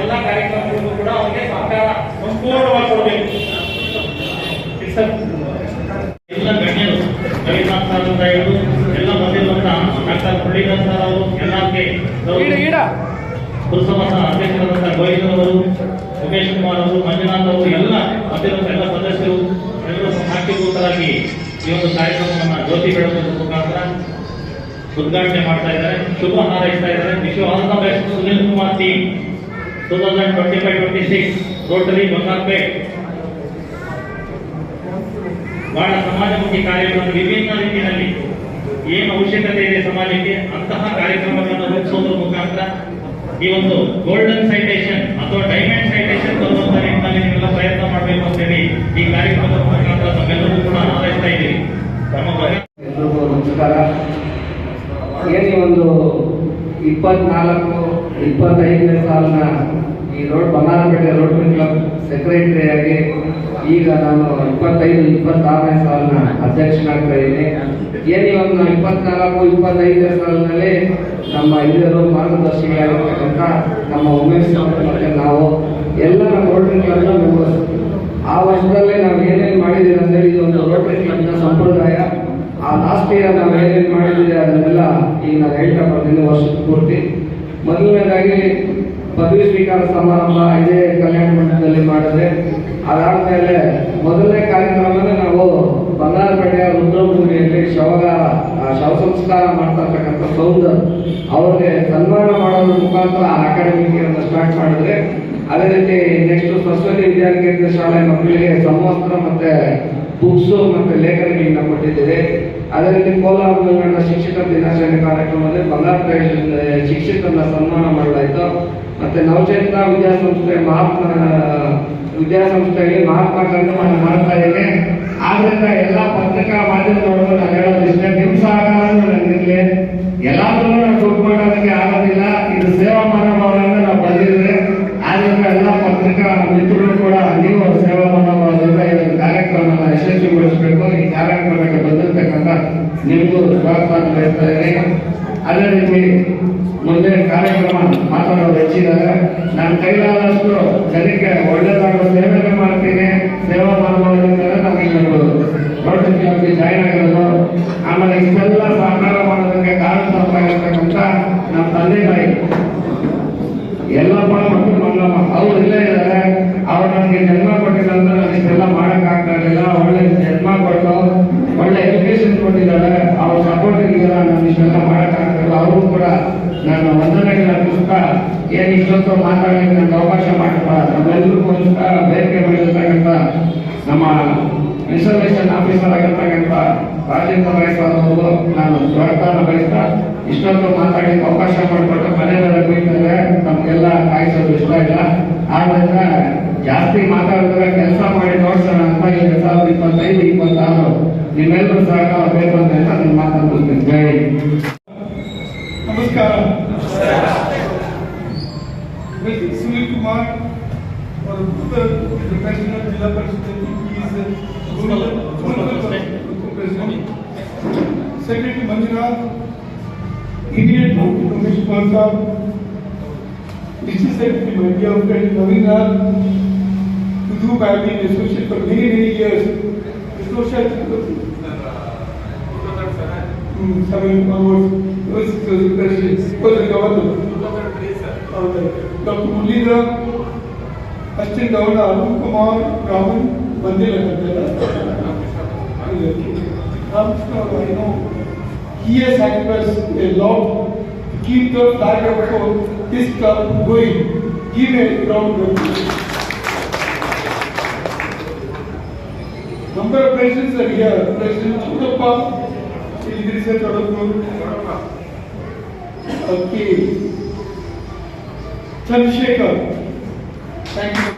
ಎಲ್ಲ ಕಾರ್ಯಕ್ರಮಗಳು ಕೂಡ ಅವರಿಗೆ ಸಹಕಾರ ಸಂಪೂರ್ಣವಾಗಿ ಕೊಡಬೇಕು. ಪುರಸಭಾ ಅಧ್ಯಕ್ಷರಾದಂತಹ ಗೋವಿಂದ್ ಅವರು ಉಮೇಶ್ ಕುಮಾರ್ ಅವರು, ಮಂಜುನಾಥ್ ಅವರು, ಎಲ್ಲ ಮತ್ತಿರುವ ಎಲ್ಲ ಸದಸ್ಯರು, ಎಲ್ಲರೂ ಸಾಕ್ಷಿಭೂತರಾಗಿ ಈ ಒಂದು ಕಾರ್ಯಕ್ರಮವನ್ನು ಜ್ಯೋತಿ ಬೆಳಗುವ ಮುಖಾಂತರ ಉದ್ಘಾಟನೆ ಮಾಡ್ತಾ ಇದ್ದಾರೆ. ಶುಭ ಹಾರೈಸ್ತಾ ಇದ್ದಾರೆ. ವಿಶ್ವ all the best Sunil Kumar team two thousand twenty five twenty six Rotary Bangarpet. ಬಹಳ ಸಮಾಜಮುಖಿ ಕಾರ್ಯಕ್ರಮ, ವಿಭಿನ್ನ ರೀತಿಯಲ್ಲಿ ಏನು ಅವಶ್ಯಕತೆ ಇದೆ ಸಮಾಜಕ್ಕೆ, ಅಂತಹ ಮುಖಾಂತರ ಈ ಒಂದು ಗೋಲ್ಡನ್ ಸೈಟೇಷನ್ ಅಥವಾ ಡೈಮಂಡ್ ಸೈಟೇಷನ್ ತರುವಂತ ನಿಟ್ಟಿನಲ್ಲಿ ನೀವೆಲ್ಲ ಪ್ರಯತ್ನ ಮಾಡಬೇಕು ಅಂತೇಳಿ ಈ ಕಾರ್ಯಕ್ರಮದ ಮುಖಾಂತರ ತಮ್ಮೆಲ್ಲರೂ ಕೂಡ ಹಾರೈಸ್ತಾ ಇದ್ದೀವಿ. ಎಲ್ರಿಗೂ ನಮಸ್ಕಾರ. ಏನು ಒಂದು ಇಪ್ಪತ್ನಾಲ್ಕು, ಇಪ್ಪತ್ತೈದನೇ ಸಾಲಿನ ಈ ರೋಡ್ ಬಂಗಾರಪೇಟೆ ರೋಟರಿ ಕ್ಲಬ್ ಸೆಕ್ರೆಟರಿಯಾಗಿ ಈಗ ನಾನು ಇಪ್ಪತ್ತೈದು, ಇಪ್ಪತ್ತಾರನೇ ಸಾಲಿನ ಅಧ್ಯಕ್ಷನಾಗ್ತಾ ಇದ್ದೀನಿ. ಏನು ಇವಾಗ ನಾವು ಇಪ್ಪತ್ನಾಲ್ಕು, ಇಪ್ಪತ್ತೈದನೇ ಸಾಲಿನಲ್ಲಿ ನಮ್ಮ ಹಿರಿಯರು ಮಾರ್ಗದರ್ಶಿಗಳಾಗಿರ್ತಕ್ಕಂಥ ನಮ್ಮ ಉಮೇಶ್ ಮತ್ತು ನಾವು ಎಲ್ಲ ನಮ್ಮ ರೋಟರಿ ಕ್ಲಬ್ನ ಮೆಂಬರ್ಸ್ ಆ ವರ್ಷದಲ್ಲೇ ನಾವು ಏನೇನು ಮಾಡಿದ್ದೀವಿ ಅಂತೇಳಿ ಒಂದು ರೋಟರಿ ಕ್ಲಬ್ನ ಸಂಪ್ರದಾಯ. ಆ ಲಾಸ್ಟ್ ಇಯರ್ ನಾವು ಏನೇನು ಮಾಡಿದ್ದೀವಿ ಅದನ್ನೆಲ್ಲ ಈಗ ನಾನು ಹೇಳ್ತಾ ಬರ್ತೀನಿ ವರ್ಷದ ಪೂರ್ತಿ. ಮೊದಲನೇದಾಗಿ ಪದವಿ ಸ್ವೀಕಾರ ಸಮಾರಂಭ ಇದೇ ಕಲ್ಯಾಣ ಮಂಟಪದಲ್ಲಿ ಮಾಡಿದ್ರೆ ಅದಾದ ಮೇಲೆ ಮೊದಲನೇ ಕಾರ್ಯಕ್ರಮನೇ ನಾವು ಬಂಗಾರಪೇಟೆಯ ರುದ್ರಭೂಮಿಯಲ್ಲಿ ಶವಗ ಶವ ಸಂಸ್ಕಾರ ಮಾಡ್ತಾ ಇರ್ತಕ್ಕಂಥ ಸೌಂದ ಅವ್ರಿಗೆ ಸನ್ಮಾನ ಮಾಡೋದ್ರ ಮುಖಾಂತರ ಅಕಾಡೆಮಿಕ್ ಸ್ಟಾರ್ಟ್ ಮಾಡಿದ್ರೆ ಅದೇ ರೀತಿ ನೆಕ್ಸ್ಟ್ ಸರಸ್ವತಿ ವಿದ್ಯಾರ್ಥಿ ಶಾಲೆ ಮಕ್ಕಳಿಗೆ ಸಮವಸ್ತ್ರ ಮತ್ತೆ ಬುಕ್ಸ್ ಮತ್ತೆ ಲೇಖನಗಳನ್ನ ಕೊಟ್ಟಿದ್ದೀವಿ ಅದೇ ರೀತಿ ಕೋಲಾರ ಶಿಕ್ಷಕ ದಿನಾಚರಣೆ ಕಾರ್ಯಕ್ರಮದಲ್ಲಿ ಬಂಗಾರಪೇಟೆ ಶಿಕ್ಷಕರನ್ನ ಸನ್ಮಾನ ಮಾಡಲಾಯಿತು ಮತ್ತೆ ನವಚೇತನ ವಿದ್ಯಾಸಂಸ್ಥೆ ಮಹಾತ್ಮ, ವಿದ್ಯಾಸಂಸ್ಥೆಯಲ್ಲಿ ಮಹಾತ್ಮ ಗಾಂಧಿ ಮಾಡ್ತಾ ಇದ್ದೇನೆ. ಆದ್ರಿಂದ ಎಲ್ಲ ಪತ್ರಿಕಾ ಮಾಧ್ಯಮದವರು ನಾನು ಹೇಳೋದು ಇಷ್ಟೇ. ನಿಮ್ಮ ಸಹಕಾರ ನನಗಿರ್ಲಿ ಎಲ್ಲಾದ್ರೂ ದುಡ್ಡು ಮಾಡೋದಕ್ಕೆ ಆಗೋದಿಲ್ಲ. ಇದು ಸೇವಾ ಮನೋಭಾವನೆಯಿಂದ ನಾವು ಬಂದಿದ್ರೆ ಆದ್ರಿಂದ ಎಲ್ಲ ಪತ್ರಿಕಾ ಮಿತ್ರರು ಕೂಡ ನೀವು ಸೇವಾ ಮನೋಭಾವದಿಂದ ಈ ಒಂದು ಕಾರ್ಯಕ್ರಮನ ಯಶಸ್ವಿಗೊಳಿಸಬೇಕು. ಈ ಕಾರ್ಯಕ್ರಮಕ್ಕೆ ಬಂದಿರತಕ್ಕಂಥ ನಿಮಗೂ ಸ್ವಾಗತ ಬಯಸ್ತಾ ಇದ್ದೀನಿ. ಅದೇ ರೀತಿ ಮುಂದೆ ಕಾರ್ಯಕ್ರಮ ಮಾತಾಡೋದು ಹೆಚ್ಚಿದ್ದಾರೆ. ನನ್ನ ಕೈಲಾದಷ್ಟು ಜನಕ್ಕೆ ಒಳ್ಳೆಯದಾಗೋ ಸೇವೆಗೆ ಮಾಡ್ತೀನಿ. ಸೇವಾ ಮನೋಭಾವದಿಂದ ನಾವು ಒಂದು ರೋಟರಿ ಜಾಯ್ನ್ ಆಗಿರೋದು. ಆಮೇಲೆ ಇಷ್ಟೆಲ್ಲ ಸಹಕಾರ ಮಾಡೋದಕ್ಕೆ ಕಾರಣವಾಗಿರ್ತಕ್ಕಂಥ ನಮ್ಮ ತಂದೆ ತಾಯಿ. ಎಲ್ಲಪ್ಪ ಮತ್ತು ಮಂಗಮ್ಮ ಅವ್ರು ಇಲ್ಲೇ ಇದ್ದಾರೆ. ಅವ್ರು ನನಗೆ ಜನ್ಮ ಕೊಟ್ಟಿಲ್ಲ ನಾನು ಇಷ್ಟೆಲ್ಲ ಮಾಡೋಕ್ಕಾಗ್ತಾ ಇರಲಿಲ್ಲ ಒಳ್ಳೆ ಜನ್ಮ ಕೊಟ್ಟು ಒಳ್ಳೆ ಎಜುಕೇಶನ್ ಕೊಟ್ಟಿದ್ದಾರೆ ಅವ್ರ ಸಪೋರ್ಟ್ ಇದೆಯಲ್ಲ ನಾನು ಇಷ್ಟೆಲ್ಲ ಮಾಡಕ್ ಆಗ್ತಿಲ್ಲ ಅವರು ಕೂಡ ನಾನು ವಂದನೆಗಳ ಅರ್ಪಿಸ್ತಾ ಏನ್ ಇಷ್ಟೊತ್ತು ಮಾತಾಡಲಿಕ್ಕೆ ನಮ್ಗೆ ಅವಕಾಶ ಮಾಡಪ್ಪ ನಮ್ಮೆಲ್ಲರಿಗೋಸ್ಕರ ಬೇಡಿಕೆ ಮಾಡಿರ್ತಕ್ಕಂಥ ನಮ್ಮ ರಿಸರ್ವೇಷನ್ ಆಫೀಸರ್ ಆಗಿರ್ತಕ್ಕಂಥ ರಾಜೇಂದ್ರ ಅವರು ನಾನು ಸ್ವಾಗತನ ಬಯಸ್ತಾ ಇಷ್ಟೊತ್ತು ಮಾತಾಡಲಿಕ್ಕೆ ಅವಕಾಶ ಮಾಡಿಕೊಟ್ಟು ಮನೆಯಲ್ಲ ಬೀಳ್ತಾರೆ ನಮಗೆಲ್ಲ ಕಾಯಿಸೋದು ಇಷ್ಟ ಇಲ್ಲ. ಆದ್ರಿಂದ ಜಾಸ್ತಿ ಮಾತಾಡಿದ್ರೆ ಕೆಲಸ ಮಾಡಿ ನೋಡ್ಸೋಣ ಅಂತ ಈಗ ಸಾವಿರದ ಇಪ್ಪತ್ತೈದು, ಇಪ್ಪತ್ತಾರು ನಿಮ್ಮೆಲ್ಲರೂ ಸಹಕಾರ ಬೇಕು ಅಂತ ಹೇಳಿ with Sunil Kumar or Bhutan is International Jilla Parishad he is Zonal President. Secretary Manjunath, Indian Ramesh Kumar Saab, District Secretary Mahindra of Navinath, to do by being associated for many many years. Associated to some awards, was the president, was the governor. Okay. Dr. Mulindra, Assistant Governor Arun Kumar Raman, Mandela Ramkrishna, I know, he has sacrificed a lot to keep the flag of this club going. Give a round of applause. Number of presidents are here. President Chudappa, Idrisa Chodapur. Okay. Chandrasekhar. Thank you.